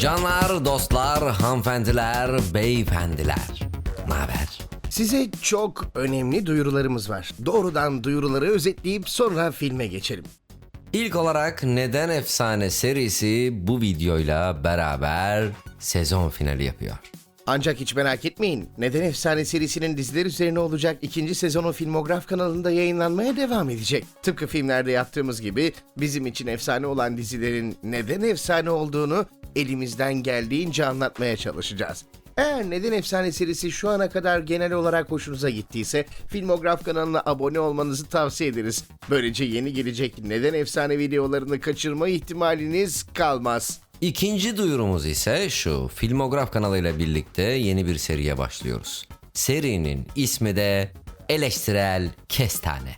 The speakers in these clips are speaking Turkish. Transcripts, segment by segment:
Canlar, dostlar, hanımefendiler, beyefendiler. Ne haber? Size çok önemli duyurularımız var. Doğrudan duyuruları özetleyip sonra filme geçelim. İlk olarak Neden Efsane serisi bu videoyla beraber sezon finali yapıyor. Ancak hiç merak etmeyin. Neden Efsane serisinin diziler üzerine olacak ikinci sezonu Filmograf kanalında yayınlanmaya devam edecek. Tıpkı filmlerde yaptığımız gibi bizim için efsane olan dizilerin neden efsane olduğunu elimizden geldiğince anlatmaya çalışacağız. Eğer Neden Efsane serisi şu ana kadar genel olarak hoşunuza gittiyse Filmograf kanalına abone olmanızı tavsiye ederiz. Böylece yeni gelecek Neden Efsane videolarını kaçırma ihtimaliniz kalmaz. İkinci duyurumuz ise şu. Filmograf kanalıyla birlikte yeni bir seriye başlıyoruz. Serinin ismi de Eleştirel Kestane.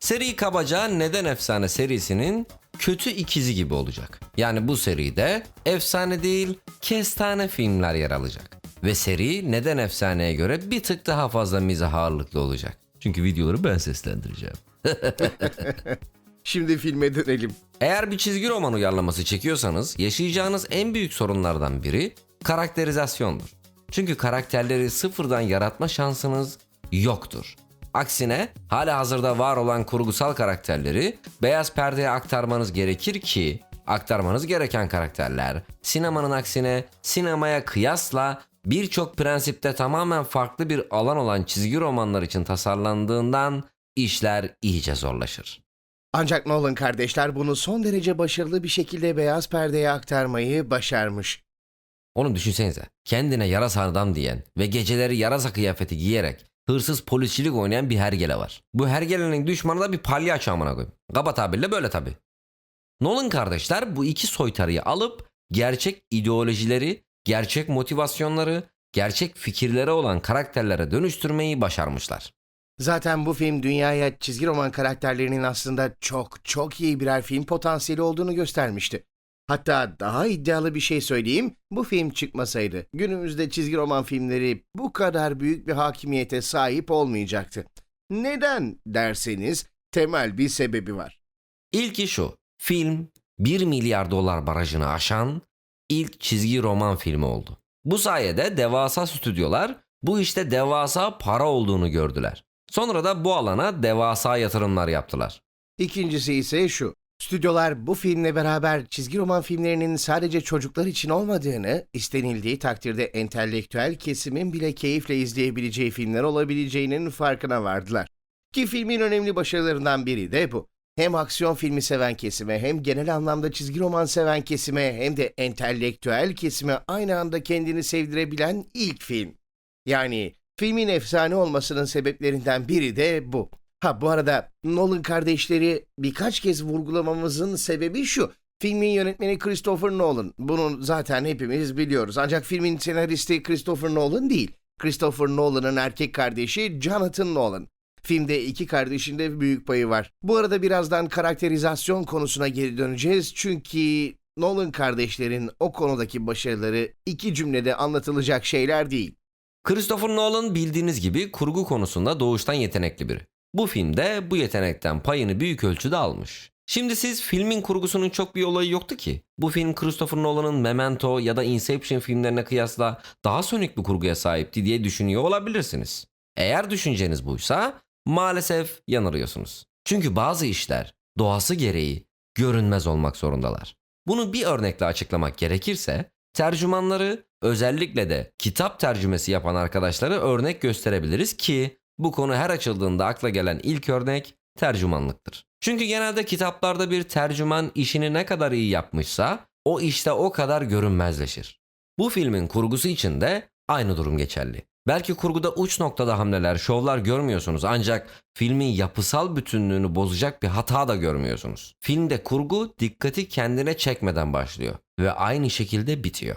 Seri kabaca Neden Efsane serisinin kötü ikizi gibi olacak. Yani bu seride efsane değil, kestane filmler yer alacak. Ve seri Neden Efsane'ye göre bir tık daha fazla mizah ağırlıklı olacak. Çünkü videoları ben seslendireceğim. Şimdi filme dönelim. Eğer bir çizgi roman uyarlaması çekiyorsanız yaşayacağınız en büyük sorunlardan biri karakterizasyondur. Çünkü karakterleri sıfırdan yaratma şansınız yoktur. Aksine hala hazırda var olan kurgusal karakterleri beyaz perdeye aktarmanız gerekir ki aktarmanız gereken karakterler sinemanın aksine sinemaya kıyasla birçok prensipte tamamen farklı bir alan olan çizgi romanlar için tasarlandığından işler iyice zorlaşır. Ancak Nolan kardeşler bunu son derece başarılı bir şekilde beyaz perdeye aktarmayı başarmış. Onu düşünsenize. Kendine yarasa adam diyen ve geceleri yarasa kıyafeti giyerek hırsız polisçilik oynayan bir hergele var. Bu hergelenin düşmanı da bir palyaço amına koyayım. Kaba tabirle böyle tabi. Nolan kardeşler bu iki soytarıyı alıp gerçek ideolojileri, gerçek motivasyonları, gerçek fikirleri olan karakterlere dönüştürmeyi başarmışlar. Zaten bu film dünyaya çizgi roman karakterlerinin aslında çok çok iyi birer film potansiyeli olduğunu göstermişti. Hatta daha iddialı bir şey söyleyeyim, bu film çıkmasaydı günümüzde çizgi roman filmleri bu kadar büyük bir hakimiyete sahip olmayacaktı. Neden derseniz temel bir sebebi var. İlki şu. Film 1 milyar dolar barajını aşan ilk çizgi roman filmi oldu. Bu sayede devasa stüdyolar bu işte devasa para olduğunu gördüler. Sonra da bu alana devasa yatırımlar yaptılar. İkincisi ise şu. Stüdyolar bu filmle beraber çizgi roman filmlerinin sadece çocuklar için olmadığını, istenildiği takdirde entelektüel kesimin bile keyifle izleyebileceği filmler olabileceğinin farkına vardılar. Ki filmin önemli başarılarından biri de bu. Hem aksiyon filmi seven kesime hem genel anlamda çizgi roman seven kesime hem de entelektüel kesime aynı anda kendini sevdirebilen ilk film. Yani filmin efsane olmasının sebeplerinden biri de bu. Ha bu arada Nolan kardeşleri birkaç kez vurgulamamızın sebebi şu. Filmin yönetmeni Christopher Nolan. Bunu zaten hepimiz biliyoruz. Ancak filmin senaristi Christopher Nolan değil. Christopher Nolan'ın erkek kardeşi Jonathan Nolan. Filmde iki kardeşin de büyük payı var. Bu arada birazdan karakterizasyon konusuna geri döneceğiz. Çünkü Nolan kardeşlerin o konudaki başarıları iki cümlede anlatılacak şeyler değil. Christopher Nolan bildiğiniz gibi kurgu konusunda doğuştan yetenekli biri. Bu filmde bu yetenekten payını büyük ölçüde almış. Şimdi siz filmin kurgusunun çok bir olayı yoktu ki. Bu film Christopher Nolan'ın Memento ya da Inception filmlerine kıyasla daha sönük bir kurguya sahipti diye düşünüyor olabilirsiniz. Eğer düşünceniz buysa maalesef yanılıyorsunuz. Çünkü bazı işler doğası gereği görünmez olmak zorundalar. Bunu bir örnekle açıklamak gerekirse tercümanları özellikle de kitap tercümesi yapan arkadaşları örnek gösterebiliriz ki bu konu her açıldığında akla gelen ilk örnek tercümanlıktır. Çünkü genelde kitaplarda bir tercüman işini ne kadar iyi yapmışsa o işte o kadar görünmezleşir. Bu filmin kurgusu için de aynı durum geçerli. Belki kurguda uç noktada hamleler, şovlar görmüyorsunuz ancak filmin yapısal bütünlüğünü bozacak bir hata da görmüyorsunuz. Filmde kurgu dikkati kendine çekmeden başlıyor ve aynı şekilde bitiyor.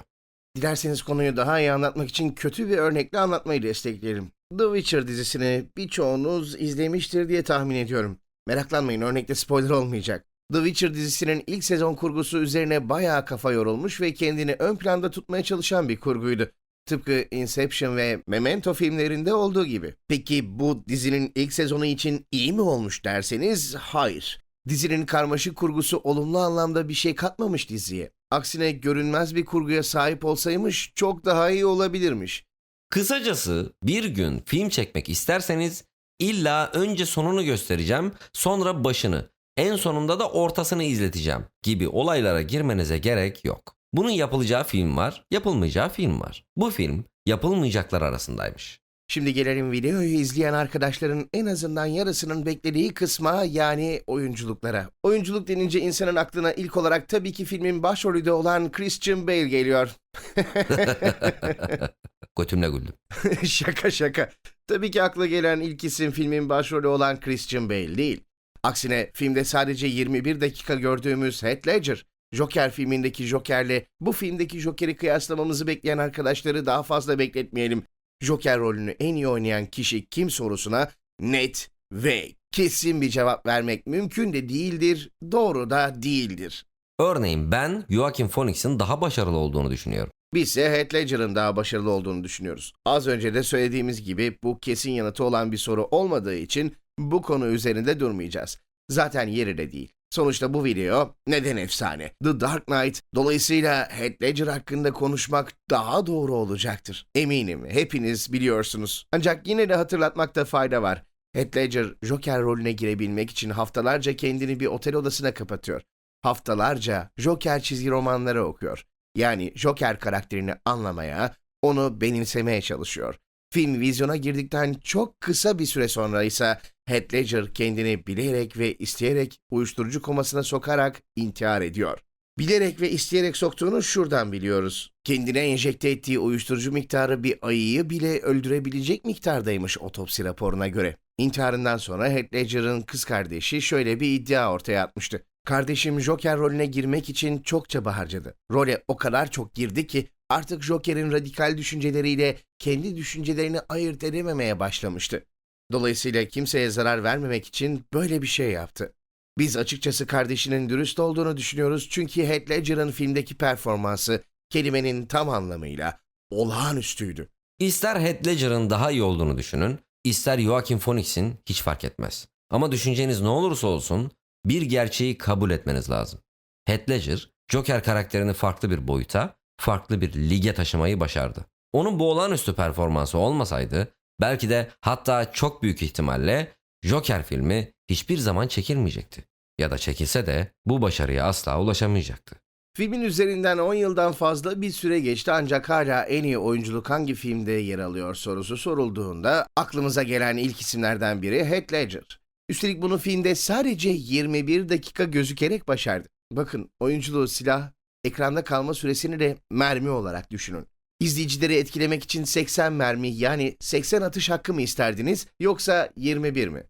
Dilerseniz konuyu daha iyi anlatmak için kötü bir örnekle anlatmayı desteklerim. The Witcher dizisini birçoğunuz izlemiştir diye tahmin ediyorum. Meraklanmayın örnekte spoiler olmayacak. The Witcher dizisinin ilk sezon kurgusu üzerine bayağı kafa yorulmuş ve kendini ön planda tutmaya çalışan bir kurguydu. Tıpkı Inception ve Memento filmlerinde olduğu gibi. Peki bu dizinin ilk sezonu için iyi mi olmuş derseniz hayır. Dizinin karmaşık kurgusu olumlu anlamda bir şey katmamış diziye. Aksine görünmez bir kurguya sahip olsaymış çok daha iyi olabilirmiş. Kısacası bir gün film çekmek isterseniz illa önce sonunu göstereceğim, sonra başını, en sonunda da ortasını izleteceğim gibi olaylara girmenize gerek yok. Bunun yapılacağı film var, yapılmayacağı film var. Bu film yapılmayacaklar arasındaymış. Şimdi gelelim videoyu izleyen arkadaşların en azından yarısının beklediği kısma yani oyunculuklara. Oyunculuk denince insanın aklına ilk olarak tabii ki filmin başrolü olan Christian Bale geliyor. Götümle güldüm. şaka şaka. Tabii ki akla gelen ilk isim filmin başrolü olan Christian Bale değil. Aksine filmde sadece 21 dakika gördüğümüz Heath Ledger, Joker filmindeki Joker'le bu filmdeki Joker'i kıyaslamamızı bekleyen arkadaşları daha fazla bekletmeyelim. Joker rolünü en iyi oynayan kişi kim sorusuna net ve kesin bir cevap vermek mümkün de değildir, doğru da değildir. Örneğin ben Joaquin Phoenix'in daha başarılı olduğunu düşünüyorum. Biz ise Heath Ledger'ın daha başarılı olduğunu düşünüyoruz. Az önce de söylediğimiz gibi bu kesin yanıtı olan bir soru olmadığı için bu konu üzerinde durmayacağız. Zaten yeri de değil. Sonuçta bu video neden efsane? The Dark Knight. Dolayısıyla Heath Ledger hakkında konuşmak daha doğru olacaktır. Eminim hepiniz biliyorsunuz. Ancak yine de hatırlatmakta fayda var. Heath Ledger Joker rolüne girebilmek için haftalarca kendini bir otel odasına kapatıyor. Haftalarca Joker çizgi romanları okuyor. Yani Joker karakterini anlamaya, onu benimsemeye çalışıyor. Film vizyona girdikten çok kısa bir süre sonra ise Heath Ledger kendini bilerek ve isteyerek uyuşturucu komasına sokarak intihar ediyor. Bilerek ve isteyerek soktuğunu şuradan biliyoruz. Kendine enjekte ettiği uyuşturucu miktarı bir ayıyı bile öldürebilecek miktardaymış otopsi raporuna göre. İntiharından sonra Heath Ledger'ın kız kardeşi şöyle bir iddia ortaya atmıştı. Kardeşim Joker rolüne girmek için çok çaba harcadı. Role o kadar çok girdi ki artık Joker'in radikal düşünceleriyle kendi düşüncelerini ayırt edememeye başlamıştı. Dolayısıyla kimseye zarar vermemek için böyle bir şey yaptı. Biz açıkçası kardeşinin dürüst olduğunu düşünüyoruz çünkü Heath Ledger'ın filmdeki performansı kelimenin tam anlamıyla olağanüstüydü. İster Heath Ledger'ın daha iyi olduğunu düşünün, ister Joaquin Phoenix'in hiç fark etmez. Ama düşünceniz ne olursa olsun bir gerçeği kabul etmeniz lazım. Heath Ledger, Joker karakterini farklı bir boyuta, farklı bir lige taşımayı başardı. Onun bu olağanüstü performansı olmasaydı belki de hatta çok büyük ihtimalle Joker filmi hiçbir zaman çekilmeyecekti. Ya da çekilse de bu başarıya asla ulaşamayacaktı. Filmin üzerinden 10 yıldan fazla bir süre geçti ancak hala en iyi oyunculuk hangi filmde yer alıyor sorusu sorulduğunda aklımıza gelen ilk isimlerden biri Heath Ledger. Üstelik bunu filmde sadece 21 dakika gözükerek başardı. Bakın oyunculuğu silah, ekranda kalma süresini de mermi olarak düşünün. İzleyicileri etkilemek için 80 mermi yani 80 atış hakkı mı isterdiniz yoksa 21 mi?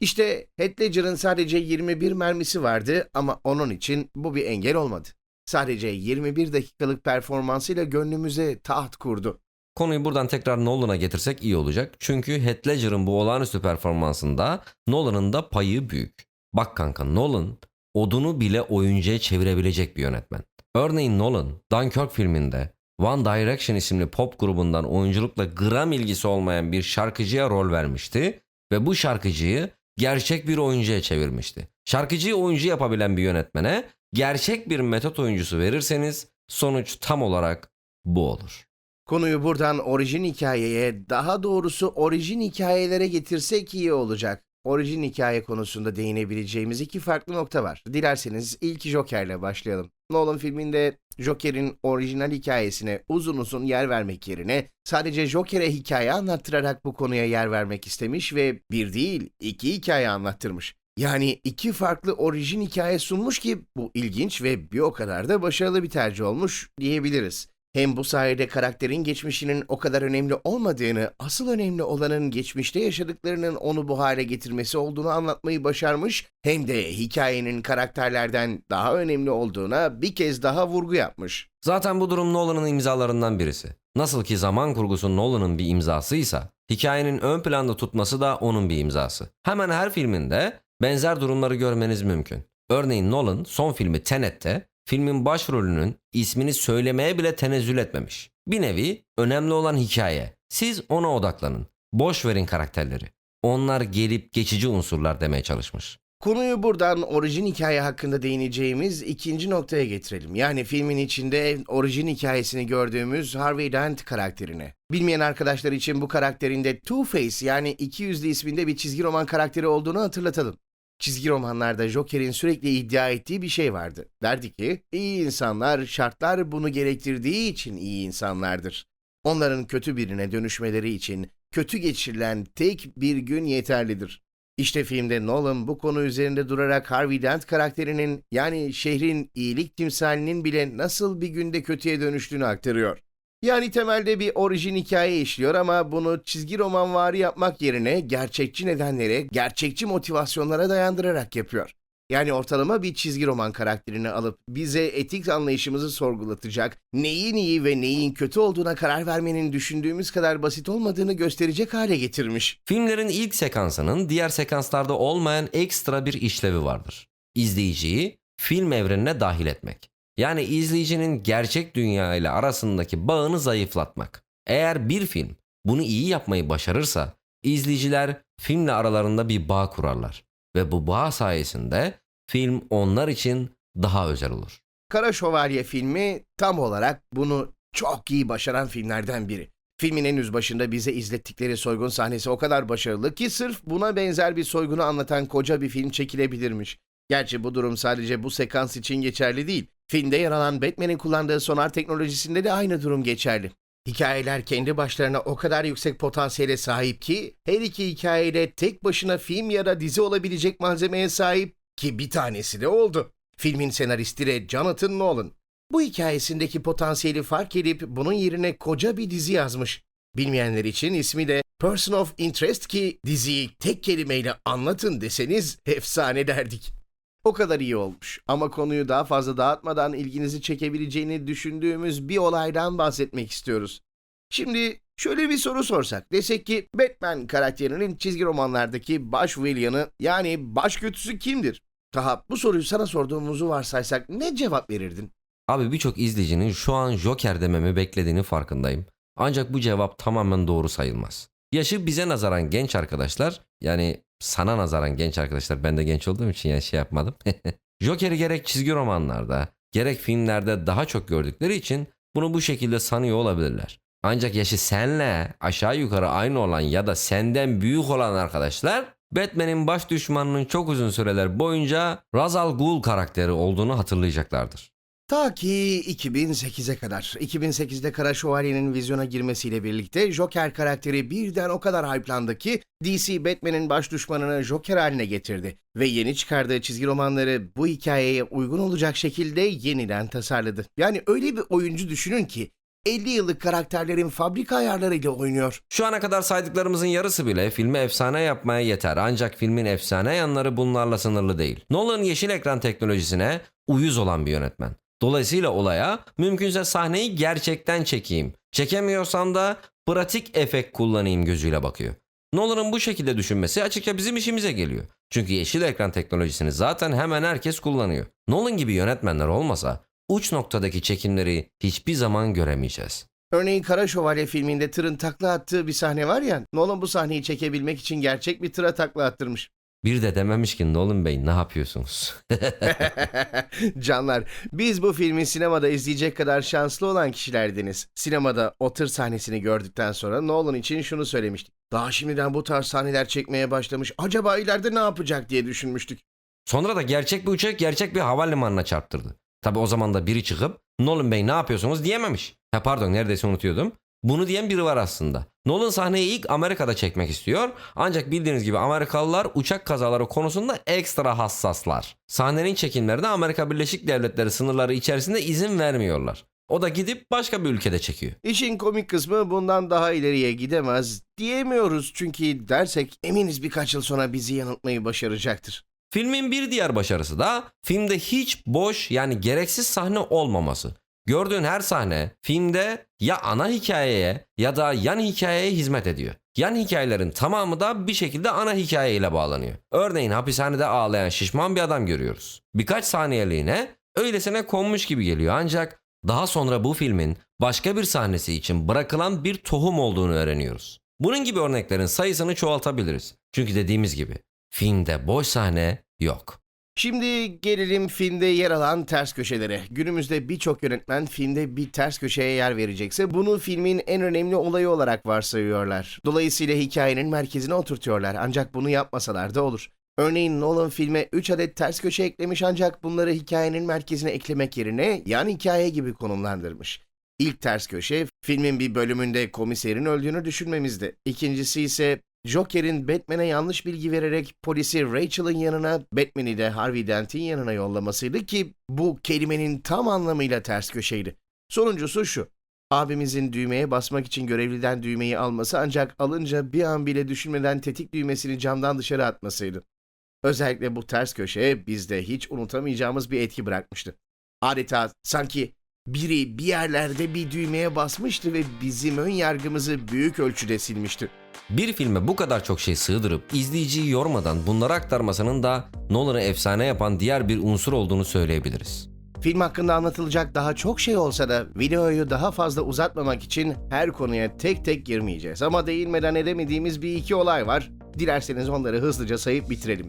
İşte Heath Ledger'ın sadece 21 mermisi vardı ama onun için bu bir engel olmadı. Sadece 21 dakikalık performansıyla gönlümüze taht kurdu. Konuyu buradan tekrar Nolan'a getirsek iyi olacak. Çünkü Heath Ledger'ın bu olağanüstü performansında Nolan'ın da payı büyük. Bak kanka Nolan odunu bile oyuncuya çevirebilecek bir yönetmen. Örneğin Nolan Dunkirk filminde One Direction isimli pop grubundan oyunculukla gram ilgisi olmayan bir şarkıcıya rol vermişti ve bu şarkıcıyı gerçek bir oyuncuya çevirmişti. Şarkıcıyı oyuncu yapabilen bir yönetmene gerçek bir metot oyuncusu verirseniz sonuç tam olarak bu olur. Konuyu buradan orijin hikayeye, daha doğrusu orijin hikayelere getirsek iyi olacak. Orijin hikaye konusunda değinebileceğimiz iki farklı nokta var. Dilerseniz ilk Joker'le başlayalım. Nolan filminde Joker'in orijinal hikayesine uzun uzun yer vermek yerine sadece Joker'e hikaye anlattırarak bu konuya yer vermek istemiş ve bir değil iki hikaye anlattırmış. Yani iki farklı orijin hikaye sunmuş ki bu ilginç ve bir o kadar da başarılı bir tercih olmuş diyebiliriz. Hem bu sayede karakterin geçmişinin o kadar önemli olmadığını, asıl önemli olanın geçmişte yaşadıklarının onu bu hale getirmesi olduğunu anlatmayı başarmış, hem de hikayenin karakterlerden daha önemli olduğuna bir kez daha vurgu yapmış. Zaten bu durum Nolan'ın imzalarından birisi. Nasıl ki zaman kurgusu Nolan'ın bir imzasıysa, hikayenin ön planda tutması da onun bir imzası. Hemen her filminde benzer durumları görmeniz mümkün. Örneğin Nolan son filmi Tenet'te filmin başrolünün ismini söylemeye bile tenezzül etmemiş. Bir nevi önemli olan hikaye. Siz ona odaklanın. Boş verin karakterleri. Onlar gelip geçici unsurlar demeye çalışmış. Konuyu buradan orijin hikaye hakkında değineceğimiz ikinci noktaya getirelim. Yani filmin içinde orijin hikayesini gördüğümüz Harvey Dent karakterine. Bilmeyen arkadaşlar için bu karakterinde Two-Face yani iki yüzlü isminde bir çizgi roman karakteri olduğunu hatırlatalım. Çizgi romanlarda Joker'in sürekli iddia ettiği bir şey vardı. Derdi ki, iyi insanlar şartlar bunu gerektirdiği için iyi insanlardır. Onların kötü birine dönüşmeleri için kötü geçirilen tek bir gün yeterlidir. İşte filmde Nolan bu konu üzerinde durarak Harvey Dent karakterinin yani şehrin iyilik timsalinin bile nasıl bir günde kötüye dönüştüğünü aktarıyor. Yani temelde bir orijin hikaye işliyor ama bunu çizgi romanvari yapmak yerine gerçekçi nedenlere, gerçekçi motivasyonlara dayandırarak yapıyor. Yani ortalama bir çizgi roman karakterini alıp bize etik anlayışımızı sorgulatacak, neyin iyi ve neyin kötü olduğuna karar vermenin düşündüğümüz kadar basit olmadığını gösterecek hale getirmiş. Filmlerin ilk sekansının diğer sekanslarda olmayan ekstra bir işlevi vardır. İzleyiciyi film evrenine dahil etmek. Yani izleyicinin gerçek dünya ile arasındaki bağını zayıflatmak. Eğer bir film bunu iyi yapmayı başarırsa izleyiciler filmle aralarında bir bağ kurarlar ve bu bağ sayesinde film onlar için daha özel olur. Kara Şövalye filmi tam olarak bunu çok iyi başaran filmlerden biri. Filmin henüz başında bize izlettikleri soygun sahnesi o kadar başarılı ki sırf buna benzer bir soygunu anlatan koca bir film çekilebilirmiş. Gerçi bu durum sadece bu sekans için geçerli değil. Filmde yer alan Batman'in kullandığı sonar teknolojisinde de aynı durum geçerli. Hikayeler kendi başlarına o kadar yüksek potansiyele sahip ki her iki hikayede tek başına film ya da dizi olabilecek malzemeye sahip ki bir tanesi de oldu. Filmin senaristi de Jonathan Nolan. Bu hikayesindeki potansiyeli fark edip bunun yerine koca bir dizi yazmış. Bilmeyenler için ismi de Person of Interest ki diziyi tek kelimeyle anlatın deseniz efsane derdik. O kadar iyi olmuş ama konuyu daha fazla dağıtmadan ilginizi çekebileceğini düşündüğümüz bir olaydan bahsetmek istiyoruz. Şimdi şöyle bir soru sorsak. Desek ki Batman karakterinin çizgi romanlardaki baş villain'ı yani baş kötüsü kimdir? Taha bu soruyu sana sorduğumuzu varsaysak ne cevap verirdin? Abi birçok izleyicinin şu an Joker dememi beklediğini farkındayım. Ancak bu cevap tamamen doğru sayılmaz. Yaşı bize nazaran genç arkadaşlar yani sana nazaran genç arkadaşlar ben de genç olduğum için yani şey yapmadım. Joker'i gerek çizgi romanlarda gerek filmlerde daha çok gördükleri için bunu bu şekilde sanıyor olabilirler. Ancak yaşı senle aşağı yukarı aynı olan ya da senden büyük olan arkadaşlar Batman'in baş düşmanının çok uzun süreler boyunca Ra's al Ghul karakteri olduğunu hatırlayacaklardır. Ta ki 2008'e kadar. 2008'de Kara Şövalye'nin vizyona girmesiyle birlikte Joker karakteri birden o kadar hype'landı ki DC Batman'in baş düşmanını Joker haline getirdi. Ve yeni çıkardığı çizgi romanları bu hikayeye uygun olacak şekilde yeniden tasarladı. Yani öyle bir oyuncu düşünün ki 50 yıllık karakterlerin fabrika ayarlarıyla oynuyor. Şu ana kadar saydıklarımızın yarısı bile filmi efsane yapmaya yeter. Ancak filmin efsane yanları bunlarla sınırlı değil. Nolan yeşil ekran teknolojisine uyuz olan bir yönetmen. Dolayısıyla olaya mümkünse sahneyi gerçekten çekeyim. Çekemiyorsam da pratik efekt kullanayım gözüyle bakıyor. Nolan'ın bu şekilde düşünmesi açıkça bizim işimize geliyor. Çünkü yeşil ekran teknolojisini zaten hemen herkes kullanıyor. Nolan gibi yönetmenler olmasa uç noktadaki çekimleri hiçbir zaman göremeyeceğiz. Örneğin Kara Şövalye filminde tırın takla attığı bir sahne var ya, Nolan bu sahneyi çekebilmek için gerçek bir tıra takla attırmış. Bir de dememiş ki Nolan Bey ne yapıyorsunuz? Canlar, biz bu filmi sinemada izleyecek kadar şanslı olan kişilerdiniz. Sinemada o tır sahnesini gördükten sonra Nolan için şunu söylemiştik. Daha şimdiden bu tarz sahneler çekmeye başlamış. Acaba ileride ne yapacak diye düşünmüştük. Sonra da gerçek bir uçak gerçek bir havalimanına çarptırdı. Tabi o zaman da biri çıkıp Nolan Bey ne yapıyorsunuz diyememiş. Ha pardon neredeyse unutuyordum. Bunu diyen biri var aslında. Nolan sahneyi ilk Amerika'da çekmek istiyor. Ancak bildiğiniz gibi Amerikalılar uçak kazaları konusunda ekstra hassaslar. Sahnenin çekimlerine Amerika Birleşik Devletleri sınırları içerisinde izin vermiyorlar. O da gidip başka bir ülkede çekiyor. İşin komik kısmı bundan daha ileriye gidemez diyemiyoruz çünkü dersek eminiz birkaç yıl sonra bizi yanıltmayı başaracaktır. Filmin bir diğer başarısı da filmde hiç boş yani gereksiz sahne olmaması. Gördüğün her sahne filmde ya ana hikayeye ya da yan hikayeye hizmet ediyor. Yan hikayelerin tamamı da bir şekilde ana hikayeyle bağlanıyor. Örneğin hapishanede ağlayan şişman bir adam görüyoruz. Birkaç saniyeliğine öylesine konmuş gibi geliyor ancak daha sonra bu filmin başka bir sahnesi için bırakılan bir tohum olduğunu öğreniyoruz. Bunun gibi örneklerin sayısını çoğaltabiliriz. Çünkü dediğimiz gibi Filmde boş sahne yok. Şimdi gelelim filmde yer alan ters köşelere. Günümüzde birçok yönetmen filmde bir ters köşeye yer verecekse bunu filmin en önemli olayı olarak varsayıyorlar. Dolayısıyla hikayenin merkezine oturtuyorlar ancak bunu yapmasalar da olur. Örneğin Nolan filme 3 adet ters köşe eklemiş ancak bunları hikayenin merkezine eklemek yerine yan hikaye gibi konumlandırmış. İlk ters köşe filmin bir bölümünde komiserin öldüğünü düşünmemizde. İkincisi ise Joker'in Batman'e yanlış bilgi vererek polisi Rachel'ın yanına, Batman'i de Harvey Dent'in yanına yollamasıydı ki bu kelimenin tam anlamıyla ters köşeydi. Sonuncusu şu. Abimizin düğmeye basmak için görevliden düğmeyi alması ancak alınca bir an bile düşünmeden tetik düğmesini camdan dışarı atmasıydı. Özellikle bu ters köşe bizde hiç unutamayacağımız bir etki bırakmıştı. Adeta sanki biri bir yerlerde bir düğmeye basmıştı ve bizim ön yargımızı büyük ölçüde silmişti. Bir filme bu kadar çok şey sığdırıp izleyiciyi yormadan bunları aktarmasının da Nolan'ı efsane yapan diğer bir unsur olduğunu söyleyebiliriz. Film hakkında anlatılacak daha çok şey olsa da videoyu daha fazla uzatmamak için her konuya tek tek girmeyeceğiz. Ama değinmeden edemediğimiz bir iki olay var. Dilerseniz onları hızlıca sayıp bitirelim.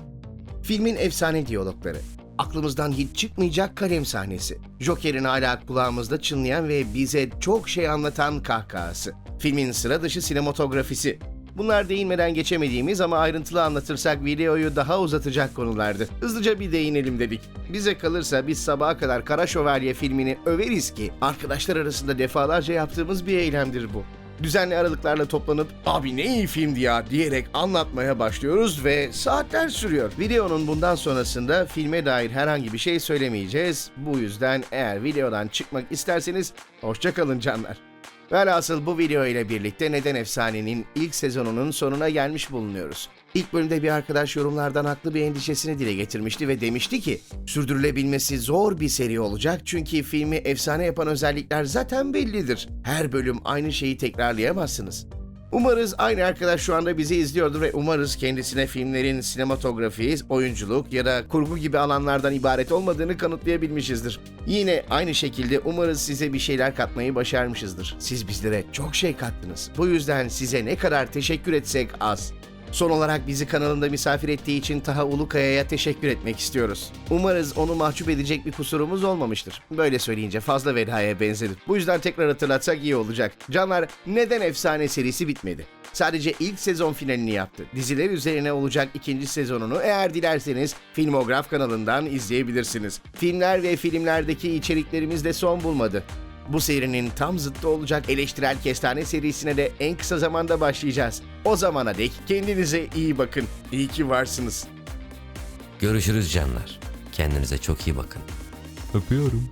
Filmin efsane diyalogları. Aklımızdan hiç çıkmayacak kalem sahnesi. Joker'in hala kulağımızda çınlayan ve bize çok şey anlatan kahkahası. Filmin sıra dışı sinematografisi. Bunlar değinmeden geçemediğimiz ama ayrıntılı anlatırsak videoyu daha uzatacak konulardı. Hızlıca bir değinelim dedik. Bize kalırsa biz sabaha kadar Kara Şövalye filmini överiz ki arkadaşlar arasında defalarca yaptığımız bir eylemdir bu. Düzenli aralıklarla toplanıp abi ne iyi filmdi ya diyerek anlatmaya başlıyoruz ve saatler sürüyor. Videonun bundan sonrasında filme dair herhangi bir şey söylemeyeceğiz. Bu yüzden eğer videodan çıkmak isterseniz hoşçakalın canlar. Velhasıl bu video ile birlikte Neden Efsane'nin ilk sezonunun sonuna gelmiş bulunuyoruz. İlk bölümde bir arkadaş yorumlardan haklı bir endişesini dile getirmişti ve demişti ki sürdürülebilmesi zor bir seri olacak çünkü filmi efsane yapan özellikler zaten bellidir. Her bölüm aynı şeyi tekrarlayamazsınız. Umarız aynı arkadaş şu anda bizi izliyordur ve umarız kendisine filmlerin sinematografi, oyunculuk ya da kurgu gibi alanlardan ibaret olmadığını kanıtlayabilmişizdir. Yine aynı şekilde umarız size bir şeyler katmayı başarmışızdır. Siz bizlere çok şey kattınız. Bu yüzden size ne kadar teşekkür etsek az. Son olarak bizi kanalında misafir ettiği için Taha Ulukaya'ya teşekkür etmek istiyoruz. Umarız onu mahcup edecek bir kusurumuz olmamıştır. Böyle söyleyince fazla vedaya benzedi. Bu yüzden tekrar hatırlatsak iyi olacak. Canlar neden efsane serisi bitmedi? Sadece ilk sezon finalini yaptı. Diziler üzerine olacak ikinci sezonunu eğer dilerseniz Filmograf kanalından izleyebilirsiniz. Filmler ve filmlerdeki içeriklerimiz de son bulmadı. Bu serinin tam zıttı olacak eleştirel kestane serisine de en kısa zamanda başlayacağız. O zamana dek kendinize iyi bakın. İyi ki varsınız. Görüşürüz canlar. Kendinize çok iyi bakın. Öpüyorum.